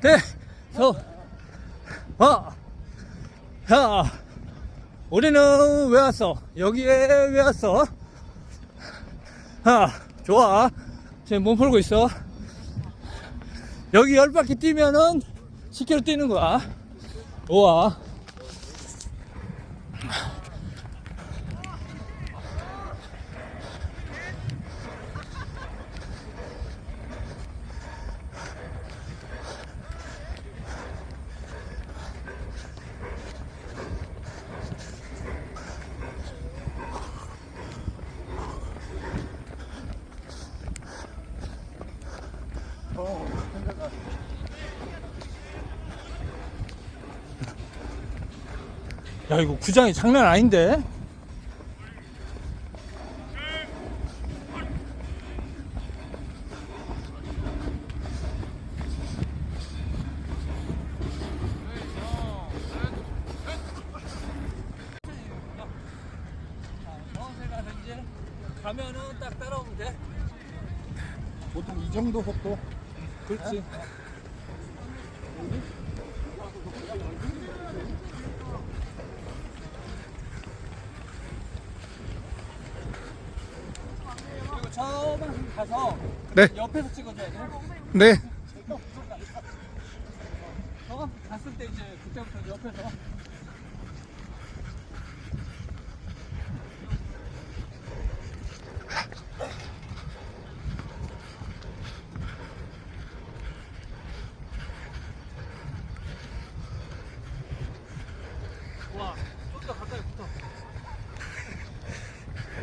대, 서, 어, 자, 우리는 왜 왔어? 여기에 왜 왔어? 아, 좋아. 지금 몸 풀고 있어. 여기 열 바퀴 뛰면은 10km 뛰는 거야. 좋아. 야, 이거 구장이 장난 아닌데? 가면은 딱 따라오면 돼. 보통 이 정도 속도 그렇지. 그리고 저만 가서 네. 옆에서 찍어줘야 돼. 네저 갔을 때 이제 그때부터 옆에서. 와, 좀더 가까이 붙어.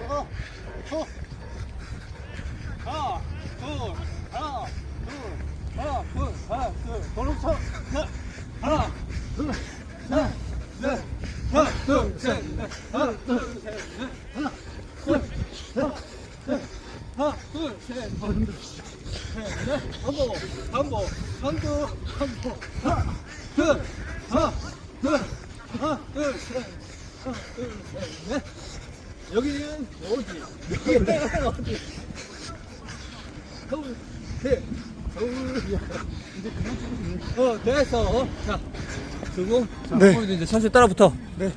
어, 어. 하나, 둘, 셋, 넷, 하나, 둘, 셋, 하나, 둘, 셋, 넷, 셋, 넷, 반복, 반복, 반복, 반복, 하나, 둘, 하나, 둘, 하나, 둘, 셋, 하나, 둘, 셋, 넷. 여기는 어디? 여기는 어디? 서울, 대, 서울. 이제 그만 좀. 어, 됐어. 어. 자, 그리고 자, 네. 네. 이제 천천히 따라 붙어. 네